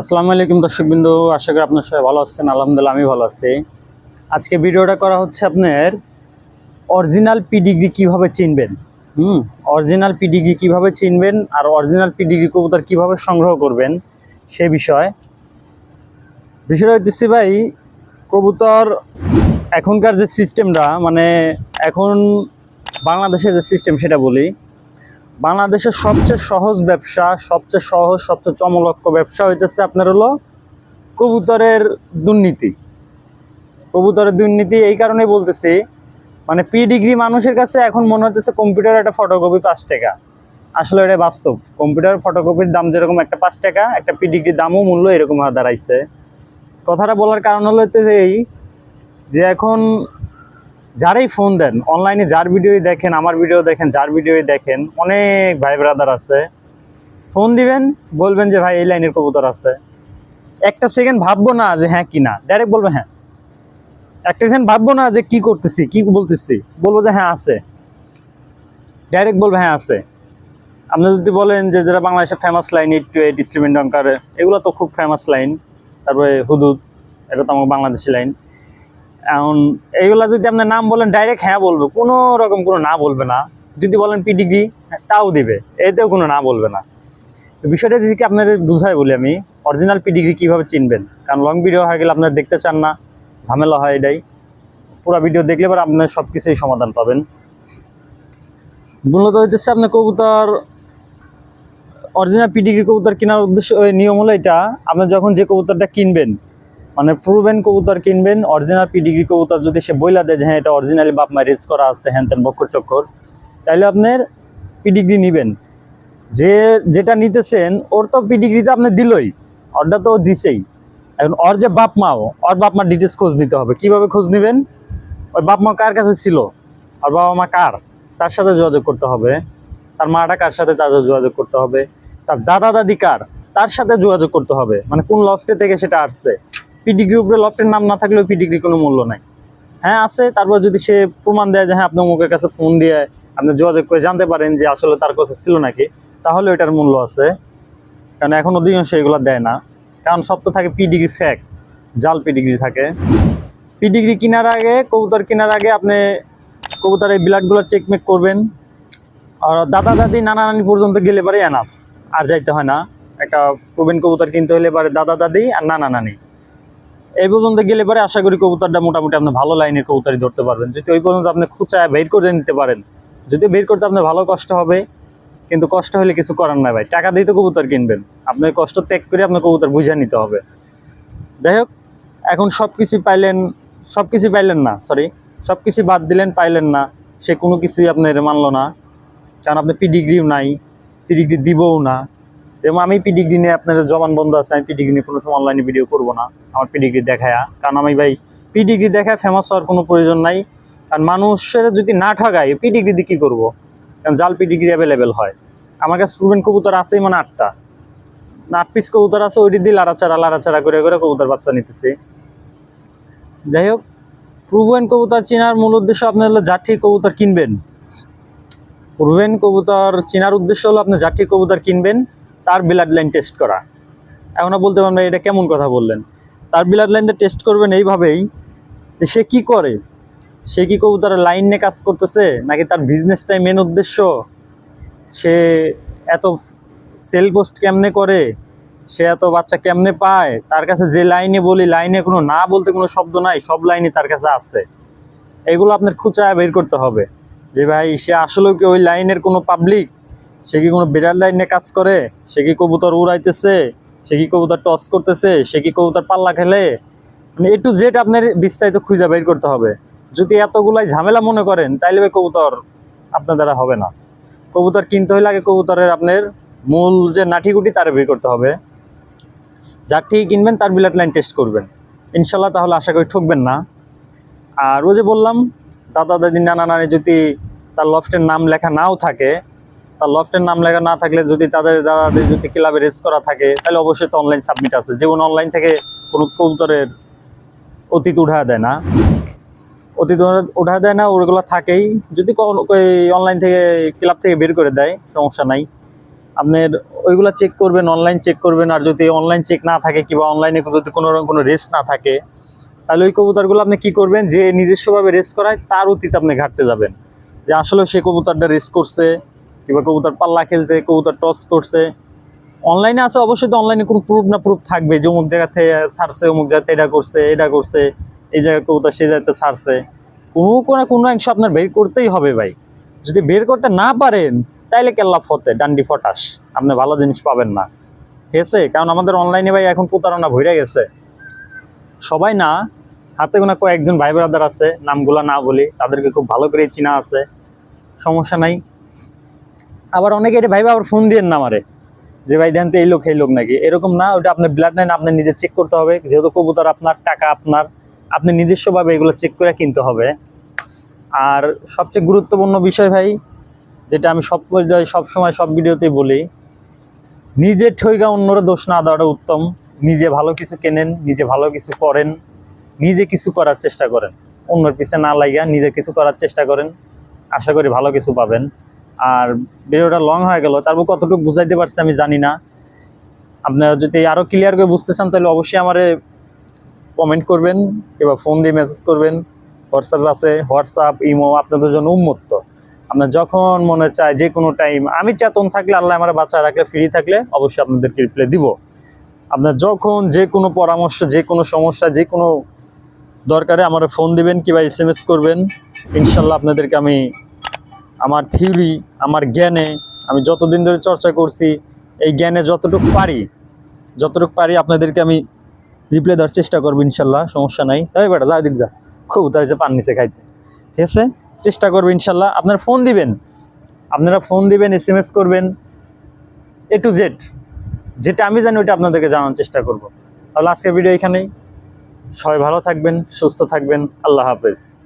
আসসালামু আলাইকুম দর্শকবৃন্দ, আশা করি আপনার সবাই ভালো আছেন। আলহামদুলিল্লাহ, আমি ভালো আছি। আজকে ভিডিওটা করা হচ্ছে আপনার অরিজিনাল পিডিগ্রি কীভাবে চিনবেন? হুম অরিজিনাল পিডিগ্রি কীভাবে চিনবেন আর অরিজিনাল পিডিগ্রি কবুতর কীভাবে সংগ্রহ করবেন সে বিষয়। বিষয়টা হচ্ছে ভাই, কবুতর এখনকার যে সিস্টেমটা মানে এখন বাংলাদেশের যে সিস্টেম সেটা বলি। বাংলাদেশের সবচেয়ে সহজ ব্যবসা, সবচেয়ে সহজ, সবচেয়ে চমলক্ষ ব্যবসা হইতেছে আপনার হলো কবুতরের দুর্নীতি। কবুতরের দুর্নীতি এই কারণেই বলতেছি মানে পি ডিগ্রি মানুষের কাছে এখন মনে হতেছে কম্পিউটার একটা ফটোকপি পাঁচ টাকা। আসলে এটা বাস্তব। কম্পিউটার ফটোকপির দাম যেরকম একটা পাঁচ টাকা, একটা পি ডিগ্রির দামও মূল্য এরকম দাঁড়াইছে। কথাটা বলার কারণ হলো এই যে এখন যারাই ফোন দেন অনলাইনে যার ভিডিওই দেখেন, আমার ভিডিও দেখেন, যার ভিডিওই দেখেন, অনেক ভাই ব্রাদার আছে। ফোন দিবেন, বলবেন যে, ভাই, এই লাইনের কবুতর আছে। একটা সেকেন্ড ভাববো না যে হ্যাঁ কি না? ডাইরেক্ট বলবে হ্যাঁ। একটা সেকেন্ড ভাববো না যে, কি করতেছি, কি বলতেছি? বলব যে হ্যাঁ আছে। ডাইরেক্ট বলবে হ্যাঁ আছে। আপনি যদি বলেন যে, যারা বাংলাদেশের famous line eight two eight ডঙ্কার এগুলো তো খুব ফেমাস লাইন তারপরে হুদুদ, এটা তো আমার বাংলাদেশি লাইন এখন এইগুলা যদি আপনার নাম বলেন ডাইরেক্ট হ্যাঁ বলবে। কোনো রকম কোনো না বলবে না। যদি বলেন পিডিগ্রি তাও দিবে। এতেও কোনো না বলবে না। বিষয়টা যদি আপনাদের বুঝাই বলি আমি অরিজিনাল পিডিগ্রি কীভাবে চিনবেন? কারণ লং ভিডিও হয়ে গেলে আপনারা দেখতে চান না, ঝামেলা হয় এটাই। পুরো ভিডিও দেখলে পরে আপনার সব কিছুই সমাধান পাবেন। মূলত হইতেছে আপনার কবুতর অরিজিনাল পিডিগ্রি কবুতর কেনার উদ্দেশ্য নিয়ম হলো এটা, আপনি যখন যে কবুতরটা কিনবেন মানে প্রুভেন কবুতর কিনবেন অরিজিনাল পিডিগ্রি কবুতর যদি সে বইলা দেয় যে হ্যাঁ এটা অরিজিনালি বাপ মা রেজ করা আছে, হ্যান ত্যান, বক্কর চক্কর তাহলে আপনার পিডিগ্রি নেবেন। যে, যেটা নিতেছেন, ওর তো পিডিগ্রিতে আপনি দিলই, ওরটা তো ও দিছেই। এখন ওর যে বাপ মাও ওর বাপ মার ডিটেলস খোঁজ নিতে হবে। কীভাবে খোঁজ নেবেন? ওই বাপ মা কার কাছে ছিল? আর বাবা মা কার? তার সাথে যোগাযোগ করতে হবে। তার মাটা কার সাথে তাদের যোগাযোগ করতে হবে? তার দাদা দাদি কার? তার সাথে যোগাযোগ করতে হবে। মানে কোন লফটে থেকে সেটা আসছে? পিডিগ্রি উপরে লফটের নাম না থাকলেও পিডিগ্রি কোনো মূল্য নাই। হ্যাঁ আছে, তারপর যদি সে প্রমাণ দেয় যে হ্যাঁ আপনার মুখের কাছে ফোন দিয়ে আপনি যোগাযোগ করে জানতে পারেন যে আসলে তার কাছে ছিল নাকি, তাহলে এটার মূল্য আছে। কারণ এখন অধিকাংশ এগুলো দেয় না। কারণ সব তো থাকে পিডিগ্রি ফ্যাক জাল পিডিগ্রি থাকে। পিডিগ্রি কেনার আগে, কবুতর কেনার আগে আপনি কবুতরের ব্লাডগুলো চেকমেক করবেন। আর দাদা, দাদি, নানা, নানি পর্যন্ত গেলে পারে এনাফ আর যাইতে হয় না। একটা প্রবীণ কবুতর কিনতে হলে পারে দাদা, দাদি আর নানা, নানি। এই পর্যন্ত গেলে পরে আশা করি কবুতরটা মোটামুটি আপনি ভালো লাইনের কবুতরই ধরতে পারবেন। যদি ওই পর্যন্ত আপনি খুঁচায় বের করে নিতে পারেন। যদি বের করতে আপনার ভালো কষ্ট হবে, কিন্তু কষ্ট হলে কিছু করার নাই ভাই। টাকা দিয়ে তো কবুতর কিনবেন। আপনার কষ্ট ত্যাগ করে আপনার কবুতর বুঝে নিতে হবে। যাই হোক, এখন সব কিছু পাইলেন সব কিছু পাইলেন না সরি সব কিছু বাদ দিলেন, পাইলেন না। সে কোনো কিছুই আপনার মানলো না। কারণ আপনি পিডিগ্রিও নাই পিডিগ্রি দিবও না। যেমন আমি পিডিগ্রি নিয়ে আপনার জবান বন্ধ আছে, আমি পিডিগ্রি নিয়ে কোনো সময় অনলাইনে ভিডিও করব না, আমার পিডিগ্রি দেখায়া। কারণ আমি ভাই পিডিগ্রি দেখায় ফেমাস হওয়ার কোনো প্রয়োজন নাই। কারণ মানুষের যদি না ঠগায় পিডিগ্রি দিয়ে কী করব? কারণ জাল পিডিগ্রি অ্যাভেলেবেল হয়। আমার কাছে প্রুভেন কবুতর আছেই মানে আটটা। আট পিস কবুতর আছে, ওইটি দিয়ে লাড়াচাড়া লাড়াচাড়া করে করে কবুতর বাচ্চা নিতেছে। যাই হোক প্রুভেন কবুতর চেনার মূল উদ্দেশ্য আপনি হলো জাঠি কবুতর কিনবেন। প্রুভেন কবুতর চেনার উদ্দেশ্য হলো আপনি জাঠি কবুতর কিনবেন। তার ব্লাড লাইন টেস্ট করা। এখন বলতে পারবেন এটা কেমন কথা বললেন। তার ব্লাড লাইনটা টেস্ট করবেন এইভাবেই যে সে কি করে? সে কি কবুতরের লাইন নিয়ে কাজ করতেছে? নাকি তার বিজনেসটাই মেন উদ্দেশ্য? সে এত সেল পোস্ট কেমনে করে? সে এত বাচ্চা কেমনে পায়? তার কাছে যে লাইনে বলি লাইনে কোনো না বলতে কোনো শব্দ নাই, সব লাইনে তার কাছে আছে। এগুলো আপনার খুঁচায় বের করতে হবে। যে ভাই, সে আসলেও কি ওই লাইনের কোনো পাবলিক সে কি কোনো বিরাট লাইনে কাজ করে? সে কি কবুতর উড়াইতেছে? সে কি কবুতর টস করতেছে? সে কি কবুতর পাল্লা খেলে? মানে এ টু জেড আপনার বিস্তারিত খুঁজে বের করতে হবে। যদি এতগুলাই ঝামেলা মনে করেন, তাইলে কবুতর আপনার দ্বারা হবে না। কবুতর কিনতে হলে আগে কবুতরের আপনার মূল যে নাঠিগুটি তার বের করতে হবে। যার ঠিক কিনবেন, তার বিলাট লাইন টেস্ট করবেন। ইনশাল্লাহ তাহলে আশা করি ঠকবেন না। আর ও যে বললাম দাদা দাদি নানা নানি যদি তার লফটের নাম লেখা নাও থাকে তার লফটের নাম লেখা না থাকলে যদি তাদের দাদা দাদি যদি ক্লাবে রেস করা থাকে, তাহলে অবশ্যই তো অনলাইন সাবমিট আছে। যেমন অনলাইন থেকে কোনো কবুতরের অতীত উঠা দেয় না। অতীত উঠা দেয় না, ওগুলো থাকেই। যদি অনলাইন থেকে ক্লাব থেকে বের করে দেয়, সমস্যা নাই। আপনার ওইগুলো চেক করবেন অনলাইন চেক করবেন, আর যদি অনলাইন চেক না থাকে কিংবা অনলাইনে যদি কোনো রকম কোনো রেস না থাকে, তাহলে ওই কবুতরগুলো আপনি কি করবেন? যে নিজস্বভাবে রেস করায়, তার অতীত আপনি ঘাটতে যাবেন। যে আসলে সে কবুতরটা রেস করছে কিংবা কবুতর পাল্লা খেলছে, কবুতর টস করছে। অনলাইনে আছে, অবশ্যই তো অনলাইনে কোনো প্রুফ না প্রুফ থাকবে যে অমুক জায়গা থেকে ছাড়ছে, অমুক জায়গাতে এটা করছে এটা করছে, এই জায়গায় কবুতর সেই জায়গাতে ছাড়ছে। কোনো কোনো কোনো অংশ আপনার বের করতেই হবে ভাই। যদি বের করতে না পারেন, তাইলে কেল্লা ফতে, ডান্ডি ফটাস। আপনি ভালো জিনিস পাবেন না। ঠিক আছে? কারণ আমাদের অনলাইনে ভাই এখন প্রতারণা ভরে গেছে। সবাই না, হাতে গোনা কয়েকজন ভাই ব্রাদার আছে, নামগুলা না বলি, তাদেরকে খুব ভালো করে চিনা আছে। সমস্যা নাই। আবার অনেকে এটা ভাইবা আবার ফোন দিয়েন না আমারে। যে ভাই দেন তো এই লোক এই লোক নাকি। এরকম না, ওটা আপনার ব্লাড লাইন আপনার নিজে চেক করতে হবে। যেহেতু কবুতর আপনার, টাকা আপনার, আপনি নিজস্বভাবে এগুলো চেক করে কিনতে হবে। আর সবচেয়ে গুরুত্বপূর্ণ বিষয় ভাই, যেটা আমি সব সব সময়, সব ভিডিওতেই বলি, নিজে ঠইগা অন্যরা দোষ না দেওয়াটা উত্তম। নিজে ভালো কিছু কেনেন, নিজে ভালো কিছু করেন, নিজে কিছু করার চেষ্টা করেন। অন্যের পিছে না লাইগা, নিজে কিছু করার চেষ্টা করেন। আশা করি ভালো কিছু পাবেন। আর ভিডিওটা লং হয়ে গেল তারপর কতটুকু বুঝাইতে পারছি আমি জানি না। আপনারা যদি আরও ক্লিয়ার করে বুঝতে চান, তাহলে অবশ্যই আমারে কমেন্ট করবেন, কিংবা ফোন দিয়ে মেসেজ করবেন। হোয়াটসঅ্যাপ আছে হোয়াটসঅ্যাপ ইমো আপনাদের জন্য উন্মুক্ত। আপনার যখন মনে চায় যে কোনো টাইম আমি চেতন থাকলে, আল্লাহ আমার বাচ্চা রাখলে ফ্রি থাকলে, অবশ্যই আপনাদেরকে রিপ্লাই দিব। আপনার যখন যে কোনো পরামর্শ, যে কোনো সমস্যা, যে কোনো দরকারে আমার ফোন দিবেন, কিংবা এস করবেন। ইনশাল্লাহ আপনাদেরকে আমি আমার থিওরি, আমার জ্ঞানে আমি যতদিন ধরে চর্চা করছি, এই জ্ঞানে যতটুকু পারি যতটুকু পারি আপনাদেরকে আমি রিপ্লাই দেওয়ার চেষ্টা করব ইনশাল্লাহ, সমস্যা নাই। তাই বেটা, যা দিক যা। খুব তাই যে পান নিচে খাইতে। ঠিক আছে? চেষ্টা করব ইনশাল্লাহ। আপনারা ফোন দিবেন। আপনারা ফোন দিবেন এস এম এস করবেন এ টু জেড যেটা আমি জানি ওইটা আপনাদেরকে জানানোর চেষ্টা করব। তাহলে আজকের ভিডিও এখানেই। সবাই ভালো থাকবেন, সুস্থ থাকবেন। আল্লাহ হাফেজ।